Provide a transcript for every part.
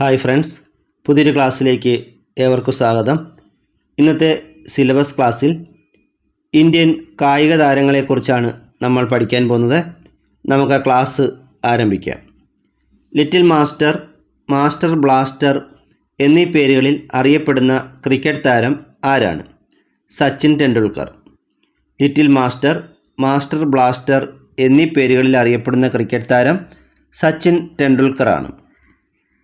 Hi friends പുതിയൊരു ക്ലാസ്സിലേക്ക് ഏവർക്കും സ്വാഗതം. ഇന്നത്തെ സിലബസ് ക്ലാസ്സിൽ ഇന്ത്യൻ കായിക താരങ്ങളെക്കുറിച്ചാണ് നമ്മൾ പഠിക്കാൻ പോകുന്നത്. നമുക്ക് ആ ക്ലാസ് ആരംഭിക്കാം. ലിറ്റിൽ മാസ്റ്റർ മാസ്റ്റർ ബ്ലാസ്റ്റർ എന്നീ പേരുകളിൽ അറിയപ്പെടുന്ന ക്രിക്കറ്റ് താരം ആരാണ്? Sachin Tendulkar. Little master master blaster എന്നീ പേരുകളിൽ അറിയപ്പെടുന്ന ക്രിക്കറ്റ് താരം സച്ചിൻ ടെണ്ടുൽക്കറാണ്.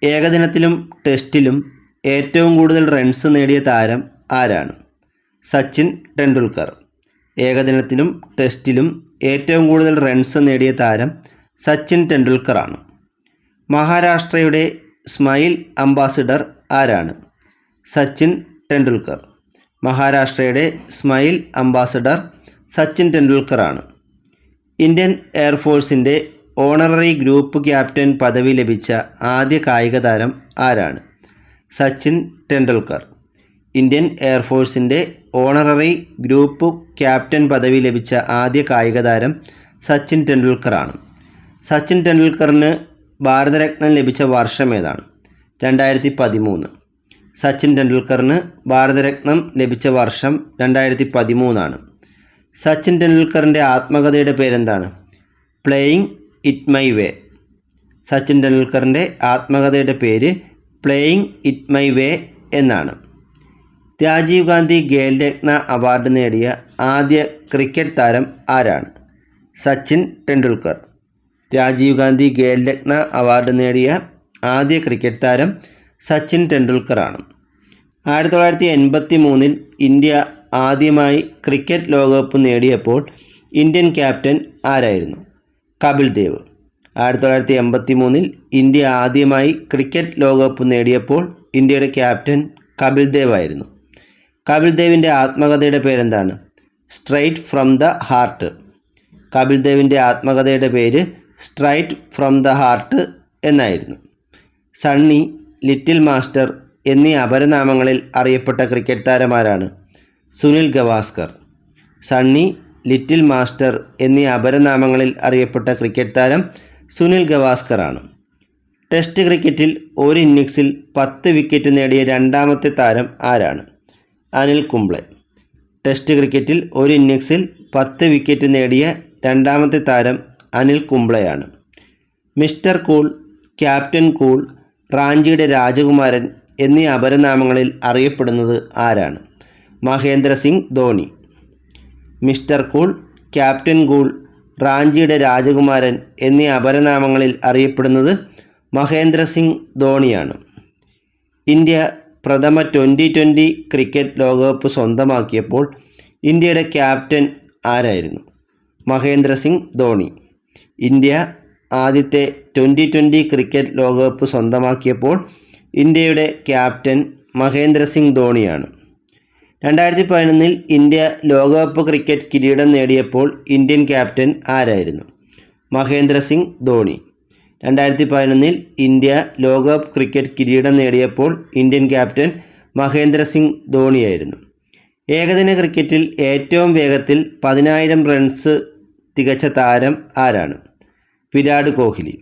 ഏകദിനത്തിലും ടെസ്റ്റിലും ഏറ്റവും കൂടുതൽ റൺസ് നേടിയ താരം ആരാണ്? സച്ചിൻ ടെണ്ടുൽക്കർ. ഏകദിനത്തിലും ടെസ്റ്റിലും ഏറ്റവും കൂടുതൽ റൺസ് നേടിയ താരം സച്ചിൻ ടെണ്ടുൽക്കറാണ്. മഹാരാഷ്ട്രയുടെ സ്മൈൽ അംബാസിഡർ ആരാണ്? സച്ചിൻ ടെണ്ടുൽക്കർ. മഹാരാഷ്ട്രയുടെ സ്മൈൽ അംബാസിഡർ സച്ചിൻ ടെണ്ടുൽക്കറാണ്. ഇന്ത്യൻ എയർഫോഴ്സിന്റെ ഓണററി ഗ്രൂപ്പ് ക്യാപ്റ്റൻ പദവി ലഭിച്ച ആദ്യ കായിക താരം ആരാണ്? സച്ചിൻ ടെണ്ടുൽക്കർ. ഇന്ത്യൻ എയർഫോഴ്സിന്റെ ഓണററി ഗ്രൂപ്പ് ക്യാപ്റ്റൻ പദവി ലഭിച്ച ആദ്യ കായിക താരം സച്ചിൻ ടെണ്ടുൽക്കറാണ്. സച്ചിൻ ടെണ്ടുൽക്കറിന് ഭാരതരത്നം ലഭിച്ച വർഷം ഏതാണ്? രണ്ടായിരത്തി പതിമൂന്ന് സച്ചിൻ ടെണ്ടുൽക്കറിന് ഭാരതരത്നം ലഭിച്ച വർഷം രണ്ടായിരത്തി പതിമൂന്നാണ് സച്ചിൻ ടെണ്ടുൽക്കറിന്റെ ആത്മകഥയുടെ പേരെന്താണ്? Playing it my way. Sachin ടെണ്ടുൽക്കറിന്റെ ആത്മകഥയുടെ പേര് പ്ലേയിങ് ഇറ്റ് മൈ വേ എന്നാണ്. രാജീവ് ഗാന്ധി ഖേൽരത്ന അവാർഡ് നേടിയ ആദ്യ ക്രിക്കറ്റ് താരം ആരാണ്? സച്ചിൻ ടെണ്ടുൽക്കർ. രാജീവ് ഗാന്ധി ഖേൽരത്ന അവാർഡ് നേടിയ ആദ്യ ക്രിക്കറ്റ് താരം സച്ചിൻ ടെണ്ടുൽക്കറാണ്. ആയിരത്തി തൊള്ളായിരത്തി എൺപത്തി മൂന്നിൽ ഇന്ത്യ ആദ്യമായി ക്രിക്കറ്റ് ലോകകപ്പ് നേടിയപ്പോൾ ഇന്ത്യൻ ക്യാപ്റ്റൻ ആരായിരുന്നു? കപിൽ ദേവ്. ആയിരത്തി തൊള്ളായിരത്തി എൺപത്തി മൂന്നിൽ ഇന്ത്യ ആദ്യമായി ക്രിക്കറ്റ് ലോകകപ്പ് നേടിയപ്പോൾ ഇന്ത്യയുടെ ക്യാപ്റ്റൻ കപിൽ ദേവ് ആയിരുന്നു. കപിൽ ദേവിന്റെ ആത്മകഥയുടെ പേരെന്താണ്? Straight from the heart. Kapil ദേവിന്റെ ആത്മകഥയുടെ പേര് സ്ട്രൈറ്റ് ഫ്രം ദ ഹാർട്ട് എന്നായിരുന്നു. സണ്ണി ലിറ്റിൽ മാസ്റ്റർ എന്നീ അപരനാമങ്ങളിൽ അറിയപ്പെട്ട cricket താരമാരാണ് Sunil Gavaskar. Sunny little master എന്നീ അപരനാമങ്ങളിൽ അറിയപ്പെട്ട ക്രിക്കറ്റ് താരം സുനിൽ ഗവാസ്കറാണ്. ടെസ്റ്റ് ക്രിക്കറ്റിൽ ഒരു ഇന്നിങ്സിൽ പത്ത് വിക്കറ്റ് നേടിയ രണ്ടാമത്തെ താരം ആരാണ്? അനിൽ കുംബ്ലെ. ടെസ്റ്റ് ക്രിക്കറ്റിൽ ഒരു ഇന്നിങ്സിൽ പത്ത് വിക്കറ്റ് നേടിയ രണ്ടാമത്തെ താരം അനിൽ കുംബ്ലെയാണ്. മിസ്റ്റർ കൂൾ ക്യാപ്റ്റൻ കൂൾ റാഞ്ചിയുടെ രാജകുമാരൻ എന്നീ അപരനാമങ്ങളിൽ അറിയപ്പെടുന്നത് ആരാണ്? Mahendra Singh Dhoni. Mister cool captain cool റാഞ്ചിയുടെ രാജകുമാരൻ എന്നീ അപരനാമങ്ങളിൽ അറിയപ്പെടുന്നത് മഹേന്ദ്ര സിംഗ് ധോണിയാണ്. ഇന്ത്യ പ്രഥമ ട്വന്റി ട്വന്റി ക്രിക്കറ്റ് ലോകകപ്പ് സ്വന്തമാക്കിയപ്പോൾ ഇന്ത്യയുടെ ക്യാപ്റ്റൻ ആരായിരുന്നു? മഹേന്ദ്ര സിംഗ് ധോണി. ഇന്ത്യ ആദ്യത്തെ ട്വന്റി ട്വന്റി ക്രിക്കറ്റ് ലോകകപ്പ് സ്വന്തമാക്കിയപ്പോൾ ഇന്ത്യയുടെ ക്യാപ്റ്റൻ മഹേന്ദ്ര സിംഗ് ധോണിയാണ്. രണ്ടായിരത്തി പതിനൊന്നിൽ ഇന്ത്യ ലോകകപ്പ് ക്രിക്കറ്റ് കിരീടം നേടിയപ്പോൾ ഇന്ത്യൻ ക്യാപ്റ്റൻ ആരായിരുന്നു? മഹേന്ദ്ര സിംഗ് ധോണി. രണ്ടായിരത്തി പതിനൊന്നിൽ ഇന്ത്യ ലോകകപ്പ് ക്രിക്കറ്റ് കിരീടം നേടിയപ്പോൾ ഇന്ത്യൻ ക്യാപ്റ്റൻ മഹേന്ദ്ര സിംഗ് ധോണിയായിരുന്നു. ഏകദിന ക്രിക്കറ്റിൽ ഏറ്റവും വേഗത്തിൽ പതിനായിരം റൺസ് തികച്ച താരം ആരാണ്? വിരാട് കോഹ്ലി.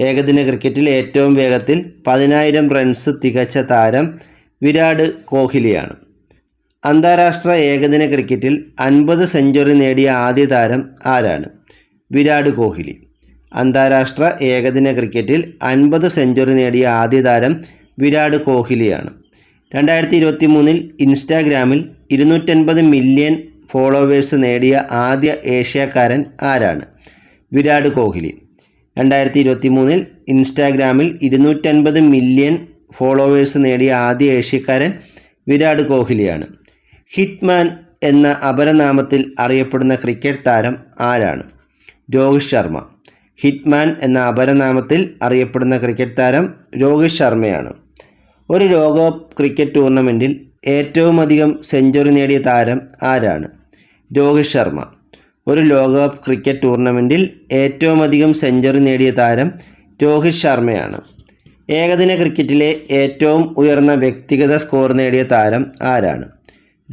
ഏകദിന ക്രിക്കറ്റിൽ ഏറ്റവും വേഗത്തിൽ പതിനായിരം റൺസ് തികച്ച താരം വിരാട് കോഹ്ലിയാണ്. അന്താരാഷ്ട്ര ഏകദിന ക്രിക്കറ്റിൽ അൻപത് സെഞ്ചുറി നേടിയ ആദ്യ താരം ആരാണ്? വിരാട് കോഹ്ലി. അന്താരാഷ്ട്ര ഏകദിന ക്രിക്കറ്റിൽ അൻപത് സെഞ്ചുറി നേടിയ ആദ്യ താരം വിരാട് കോഹ്ലിയാണ്. രണ്ടായിരത്തി ഇരുപത്തി മൂന്നിൽ ഇൻസ്റ്റാഗ്രാമിൽ ഇരുന്നൂറ്റൻപത് മില്യൺ ഫോളോവേഴ്സ് നേടിയ ആദ്യ ഏഷ്യക്കാരൻ ആരാണ്? വിരാട് കോഹ്ലി. രണ്ടായിരത്തി ഇരുപത്തി മൂന്നിൽ ഇൻസ്റ്റാഗ്രാമിൽ ഇരുന്നൂറ്റൻപത് മില്യൺ ഫോളോവേഴ്സ് നേടിയ ആദ്യ ഏഷ്യക്കാരൻ വിരാട് കോഹ്ലിയാണ്. ഹിറ്റ്മാൻ എന്ന അപരനാമത്തിൽ അറിയപ്പെടുന്ന ക്രിക്കറ്റ് താരം ആരാണ്? രോഹിത് ശർമ്മ. ഹിറ്റ്മാൻ എന്ന അപരനാമത്തിൽ അറിയപ്പെടുന്ന ക്രിക്കറ്റ് താരം രോഹിത് ശർമ്മയാണ്. ഒരു ലോകകപ്പ് ക്രിക്കറ്റ് ടൂർണമെന്റിൽ ഏറ്റവും അധികം സെഞ്ചുറി നേടിയ താരം ആരാണ്? രോഹിത് ശർമ്മ. ഒരു ലോകകപ്പ് ക്രിക്കറ്റ് ടൂർണമെന്റിൽ ഏറ്റവും അധികം സെഞ്ചുറി നേടിയ താരം രോഹിത് ശർമ്മയാണ്. ഏകദിന ക്രിക്കറ്റിലെ ഏറ്റവും ഉയർന്ന വ്യക്തിഗത സ്കോർ നേടിയ താരം ആരാണ്?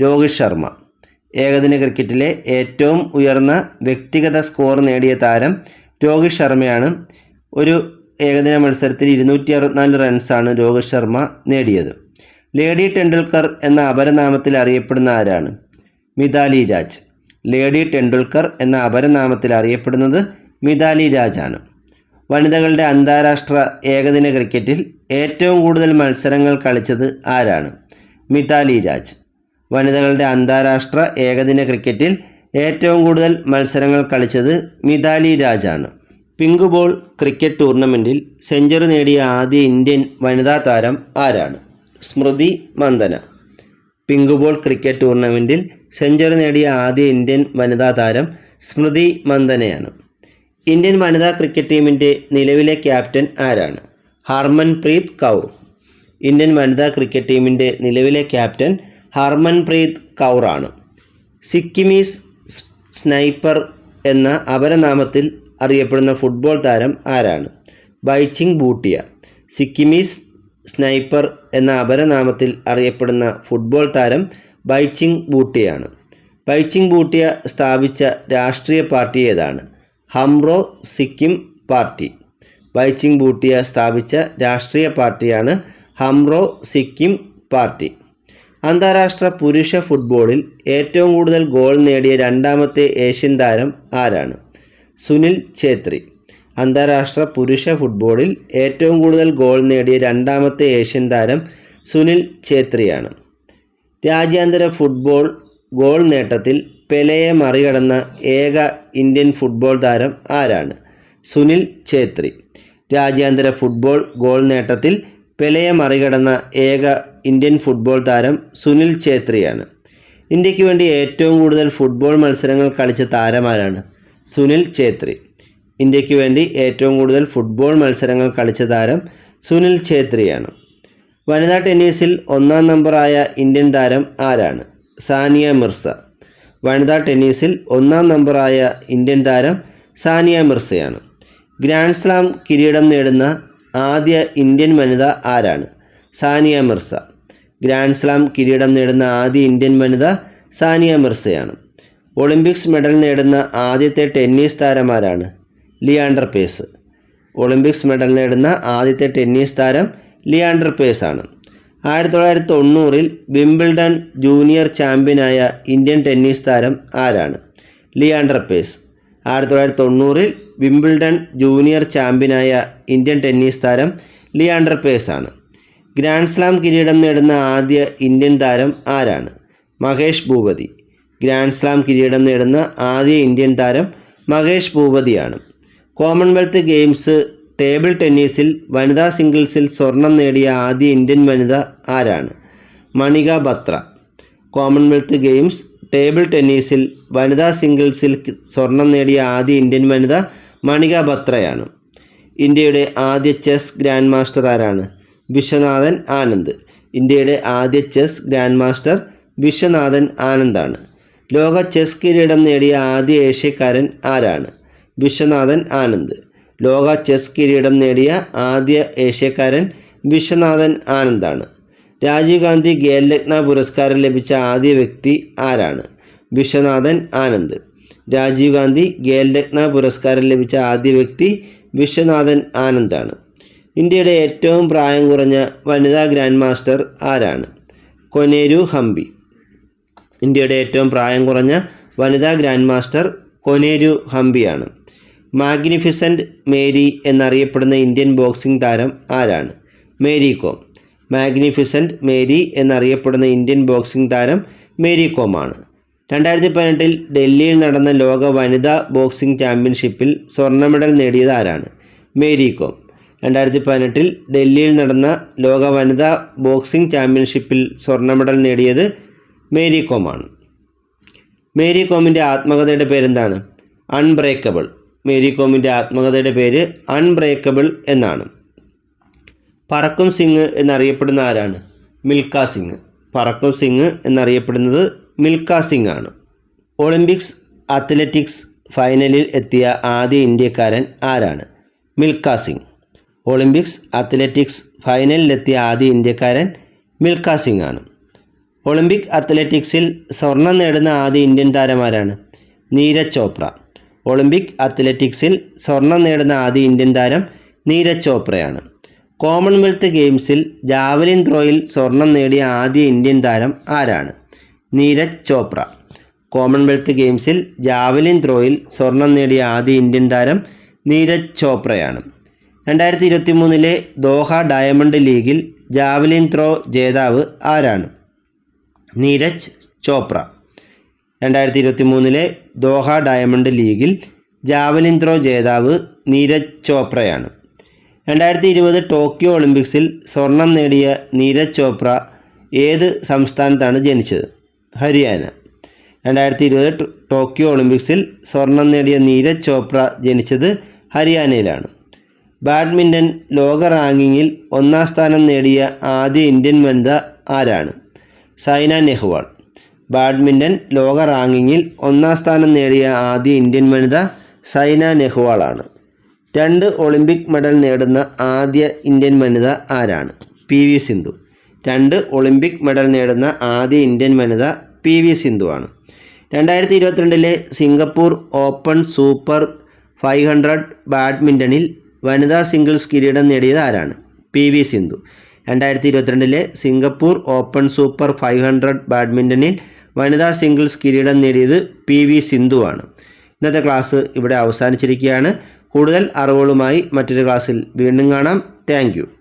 രോഹിത് ശർമ്മ. ഏകദിന ക്രിക്കറ്റിലെ ഏറ്റവും ഉയർന്ന വ്യക്തിഗത സ്കോർ നേടിയ താരം രോഹിത് ശർമ്മയാണ്. ഒരു ഏകദിന മത്സരത്തിൽ ഇരുന്നൂറ്റി അറുപത്തിനാല് റൺസാണ് രോഹിത് ശർമ്മ നേടിയത്. ലേഡി ടെണ്ടുൽക്കർ എന്ന അപരനാമത്തിൽ അറിയപ്പെടുന്ന ആരാണ്? മിതാലി രാജ്. ലേഡി ടെണ്ടുൽക്കർ എന്ന അപരനാമത്തിൽ അറിയപ്പെടുന്നത് മിതാലി രാജാണ്. വനിതകളുടെ അന്താരാഷ്ട്ര ഏകദിന ക്രിക്കറ്റിൽ ഏറ്റവും കൂടുതൽ മത്സരങ്ങൾ കളിച്ചത് ആരാണ്? മിതാലി രാജ്. വനിതകളുടെ അന്താരാഷ്ട്ര ഏകദിന ക്രിക്കറ്റിൽ ഏറ്റവും കൂടുതൽ മത്സരങ്ങൾ കളിച്ചത് മിതാലി രാജാണ്. പിങ്ക് ബോൾ ക്രിക്കറ്റ് ടൂർണമെന്റിൽ സെഞ്ചുറി നേടിയ ആദ്യ ഇന്ത്യൻ വനിതാ താരം ആരാണ്? Smriti Mandhana. Pink ball cricket ടൂർണമെന്റിൽ സെഞ്ചുറി നേടിയ ആദ്യ ഇന്ത്യൻ വനിതാ താരം സ്മൃതി മന്ദനയാണ്. ഇന്ത്യൻ വനിതാ ക്രിക്കറ്റ് ടീമിന്റെ നിലവിലെ ക്യാപ്റ്റൻ ആരാണ്? ഹർമൻപ്രീത് കൗർ. ഇന്ത്യൻ വനിതാ ക്രിക്കറ്റ് ടീമിന്റെ നിലവിലെ ക്യാപ്റ്റൻ ഹർമൻപ്രീത് കൗറാണ്. സിക്കിമീസ് സ്നൈപ്പർ എന്ന അപരനാമത്തിൽ അറിയപ്പെടുന്ന ഫുട്ബോൾ താരം ആരാണ്? ബൈച്ചിങ് ബൂട്ടിയ സിക്കിമീസ് സ്നൈപ്പർ എന്ന അപരനാമത്തിൽ അറിയപ്പെടുന്ന ഫുട്ബോൾ താരം ബൈച്ചിങ് ബൂട്ടിയാണ് ബൈച്ചിങ് ബൂട്ടിയ സ്ഥാപിച്ച രാഷ്ട്രീയ പാർട്ടി ഏതാണ്? ഹംറോ സിക്കിം പാർട്ടി. ബൈച്ചിങ് ബൂട്ടിയ സ്ഥാപിച്ച രാഷ്ട്രീയ പാർട്ടിയാണ് ഹംറോ സിക്കിം പാർട്ടി. അന്താരാഷ്ട്ര പുരുഷ ഫുട്ബോളിൽ ഏറ്റവും കൂടുതൽ ഗോൾ നേടിയ രണ്ടാമത്തെ ഏഷ്യൻ താരം ആരാണ്? സുനിൽ ഛേത്രി. അന്താരാഷ്ട്ര പുരുഷ ഫുട്ബോളിൽ ഏറ്റവും കൂടുതൽ ഗോൾ നേടിയ രണ്ടാമത്തെ ഏഷ്യൻ താരം സുനിൽ ഛേത്രിയാണ്. രാജ്യാന്തര ഫുട്ബോൾ ഗോൾ നേട്ടത്തിൽ പെലയെ മറികടന്ന ഏക ഇന്ത്യൻ ഫുട്ബോൾ താരം ആരാണ്? സുനിൽ ഛേത്രി. രാജ്യാന്തര ഫുട്ബോൾ ഗോൾ നേട്ടത്തിൽ പെലയെ മറികടന്ന ഏക ഇന്ത്യൻ ഫുട്ബോൾ താരം സുനിൽ ഛേത്രിയാണ്. ഇന്ത്യയ്ക്ക് വേണ്ടി ഏറ്റവും കൂടുതൽ ഫുട്ബോൾ മത്സരങ്ങൾ കളിച്ച താരമാരാണ് സുനിൽ ഛേത്രി. ഇന്ത്യയ്ക്ക് വേണ്ടി ഏറ്റവും കൂടുതൽ ഫുട്ബോൾ മത്സരങ്ങൾ കളിച്ച താരം സുനിൽ ഛേത്രിയാണ്. വനിതാ ടെന്നീസിൽ ഒന്നാം നമ്പറായ ഇന്ത്യൻ താരം ആരാണ്? സാനിയ മിർസ. വനിതാ ടെന്നീസിൽ ഒന്നാം നമ്പറായ ഇന്ത്യൻ താരം സാനിയ മിർസയാണ്. ഗ്രാൻഡ് സ്ലാം കിരീടം നേടുന്ന ആദ്യ ഇന്ത്യൻ വനിത ആരാണ്? സാനിയ മിർസ. ഗ്രാൻഡ് സ്ലാം കിരീടം നേടുന്ന ആദ്യ ഇന്ത്യൻ വനിത സാനിയ മിർസയാണ്. ഒളിമ്പിക്സ് മെഡൽ നേടുന്ന ആദ്യത്തെ ടെന്നീസ് താരമാരാണ് ലിയാണ്ടർ പേസ്. ഒളിമ്പിക്സ് മെഡൽ നേടുന്ന ആദ്യത്തെ ടെന്നീസ് താരം ലിയാണ്ടർ പേസ് ആണ് ആയിരത്തി തൊള്ളായിരത്തി തൊണ്ണൂറിൽ വിംബിൾഡൺ ജൂനിയർ ചാമ്പ്യനായ ഇന്ത്യൻ ടെന്നീസ് താരം ആരാണ്? ലിയാണ്ടർ പേസ്. ആയിരത്തി തൊള്ളായിരത്തി തൊണ്ണൂറിൽ വിംബിൾഡൺ ജൂനിയർ ചാമ്പ്യനായ ഇന്ത്യൻ ടെന്നീസ് താരം ലിയാണ്ടർ പേസ് ആണ് ഗ്രാൻഡ് സ്ലാം കിരീടം നേടുന്ന ആദ്യ ഇന്ത്യൻ താരം ആരാണ്? മഹേഷ് ഭൂപതി. ഗ്രാൻഡ് സ്ലാം കിരീടം നേടുന്ന ആദ്യ ഇന്ത്യൻ താരം മഹേഷ് ഭൂപതിയാണ്. കോമൺവെൽത്ത് ഗെയിംസ് ടേബിൾ ടെന്നീസിൽ വനിതാ സിംഗിൾസിൽ സ്വർണം നേടിയ ആദ്യ ഇന്ത്യൻ വനിത ആരാണ്? Manika Batra. Commonwealth games table ടെന്നീസിൽ വനിതാ സിംഗിൾസിൽ സ്വർണം നേടിയ ആദ്യ ഇന്ത്യൻ വനിത മണിക ബത്രയാണ്. ഇന്ത്യയുടെ ആദ്യ ചെസ് ഗ്രാൻഡ് മാസ്റ്റർ ആരാണ്? വിശ്വനാഥൻ ആനന്ദ്. ഇന്ത്യയുടെ ആദ്യ ചെസ് ഗ്രാൻഡ് മാസ്റ്റർ വിശ്വനാഥൻ ആനന്ദാണ്. ലോക ചെസ് കിരീടം നേടിയ ആദ്യ ഏഷ്യക്കാരൻ ആരാണ്? വിശ്വനാഥൻ ആനന്ദ്. ലോക ചെസ് കിരീടം നേടിയ ആദ്യ ഏഷ്യക്കാരൻ വിശ്വനാഥൻ ആനന്ദാണ്. രാജീവ് ഗാന്ധി ഖേൽരത്ന പുരസ്കാരം ലഭിച്ച ആദ്യ വ്യക്തി ആരാണ്? വിശ്വനാഥൻ ആനന്ദ്. രാജീവ് ഗാന്ധി ഖേൽരത്ന പുരസ്കാരം ലഭിച്ച ആദ്യ വ്യക്തി വിശ്വനാഥൻ ആനന്ദാണ്. ഇന്ത്യയുടെ ഏറ്റവും പ്രായം കുറഞ്ഞ വനിതാ ഗ്രാൻഡ് മാസ്റ്റർ ആരാണ്? കൊനേരു ഹംപി. ഇന്ത്യയുടെ ഏറ്റവും പ്രായം കുറഞ്ഞ വനിതാ ഗ്രാൻഡ് മാസ്റ്റർ കൊനേരു ഹംപിയാണ്. മാഗ്നിഫിസന്റ് മേരി എന്നറിയപ്പെടുന്ന ഇന്ത്യൻ ബോക്സിംഗ് താരം ആരാണ്? മേരി കോം. മാഗ്നിഫിസന്റ് മേരി എന്നറിയപ്പെടുന്ന ഇന്ത്യൻ ബോക്സിംഗ് താരം മേരി കോമാണ് രണ്ടായിരത്തി പതിനെട്ടിൽ ഡൽഹിയിൽ നടന്ന ലോക വനിതാ ബോക്സിംഗ് ചാമ്പ്യൻഷിപ്പിൽ സ്വർണ മെഡൽ നേടിയത് ആരാണ്? മേരി കോം. രണ്ടായിരത്തി പതിനെട്ടിൽ ഡൽഹിയിൽ നടന്ന ലോക വനിതാ ബോക്സിംഗ് ചാമ്പ്യൻഷിപ്പിൽ സ്വർണ മെഡൽ നേടിയത് മേരി കോമാണ് മേരി കോമിന്റെ ആത്മകഥയുടെ പേരെന്താണ്? അൺബ്രേക്കബിൾ. മേരി കോമിന്റെ ആത്മകഥയുടെ പേര് അൺബ്രേക്കബിൾ എന്നാണ്. പറക്കും സിംഗ് എന്നറിയപ്പെടുന്ന ആരാണ്? മിൽഖ സിംഗ്. പറക്കും സിംഗ് എന്നറിയപ്പെടുന്നത് മിൽഖ സിംഗ് ആണ്. ഒളിമ്പിക്സ് അത്ലറ്റിക്സ് ഫൈനലിൽ എത്തിയ ആദ്യ ഇന്ത്യക്കാരൻ ആരാണ്? മിൽഖ സിംഗ്. ഒളിമ്പിക്സ് അത്ലറ്റിക്സ് ഫൈനലിലെത്തിയ ആദ്യ ഇന്ത്യക്കാരൻ മിൽഖ സിംഗ് ആണ്. ഒളിമ്പിക് അത്ലറ്റിക്സിൽ സ്വർണം നേടുന്ന ആദ്യ ഇന്ത്യൻ താരമാരാണ് നീരജ് ചോപ്ര. ഒളിമ്പിക് അത്ലറ്റിക്സിൽ സ്വർണം നേടുന്ന ആദ്യ ഇന്ത്യൻ താരം നീരജ് ചോപ്രയാണ്. കോമൺവെൽത്ത് ഗെയിംസിൽ ജാവലിൻ ത്രോയിൽ സ്വർണം നേടിയ ആദ്യ ഇന്ത്യൻ താരം ആരാണ്? നീരജ് ചോപ്ര. കോമൺവെൽത്ത് ഗെയിംസിൽ ജാവലിൻ ത്രോയിൽ സ്വർണം നേടിയ ആദ്യ ഇന്ത്യൻ താരം നീരജ് ചോപ്രയാണ്. രണ്ടായിരത്തി ഇരുപത്തി മൂന്നിലെ ദോഹ ഡയമണ്ട് ലീഗിൽ ജാവലിൻ ത്രോ ജേതാവ് ആരാണ്? നീരജ് ചോപ്ര. രണ്ടായിരത്തി ഇരുപത്തി മൂന്നിലെ ദോഹ ഡയമണ്ട് ലീഗിൽ ജാവലിൻ ത്രോ ജേതാവ് നീരജ് ചോപ്രയാണ്. രണ്ടായിരത്തി ഇരുപത് ടോക്കിയോ ഒളിമ്പിക്സിൽ സ്വർണം നേടിയ നീരജ് ചോപ്ര ഏത് സംസ്ഥാനത്താണ് ജനിച്ചത്? ഹരിയാന. രണ്ടായിരത്തി ഇരുപത് ടോക്കിയോ ഒളിമ്പിക്സിൽ സ്വർണം നേടിയ നീരജ് ചോപ്ര ജനിച്ചത് ഹരിയാനയിലാണ്. ബാഡ്മിന്റൺ ലോക റാങ്കിങ്ങിൽ ഒന്നാം സ്ഥാനം നേടിയ ആദ്യ ഇന്ത്യൻ വനിത ആരാണ്? സൈന നെഹ്വാൾ. ബാഡ്മിന്റൺ ലോക റാങ്കിങ്ങിൽ ഒന്നാം സ്ഥാനം നേടിയ ആദ്യ ഇന്ത്യൻ വനിത സൈന നെഹ്വാളാണ്. രണ്ട് ഒളിമ്പിക് മെഡൽ നേടുന്ന ആദ്യ ഇന്ത്യൻ വനിത ആരാണ്? P V Sindhu. രണ്ട് ഒളിമ്പിക് മെഡൽ നേടുന്ന ആദ്യ ഇന്ത്യൻ വനിത പി വി സിന്ധുവാണ് രണ്ടായിരത്തി ഇരുപത്തിരണ്ടിലെ Singapore open super five hundred ബാഡ്മിന്റണിൽ വനിതാ സിംഗിൾസ് കിരീടം നേടിയത് ആരാണ്? P V Sindhu. രണ്ടായിരത്തി ഇരുപത്തിരണ്ടിലെ Singapore open super five hundred ബാഡ്മിന്റണിൽ വനിതാ സിംഗിൾസ് കിരീടം നേടിയത് പി വി സിന്ധുവാണ്. ഇന്നത്തെ ക്ലാസ് ഇവിടെ അവസാനിച്ചിരിക്കുകയാണ്. കൂടുതൽ അറിവുകളുമായി മറ്റൊരു ക്ലാസ്സിൽ വീണ്ടും കാണാം. താങ്ക്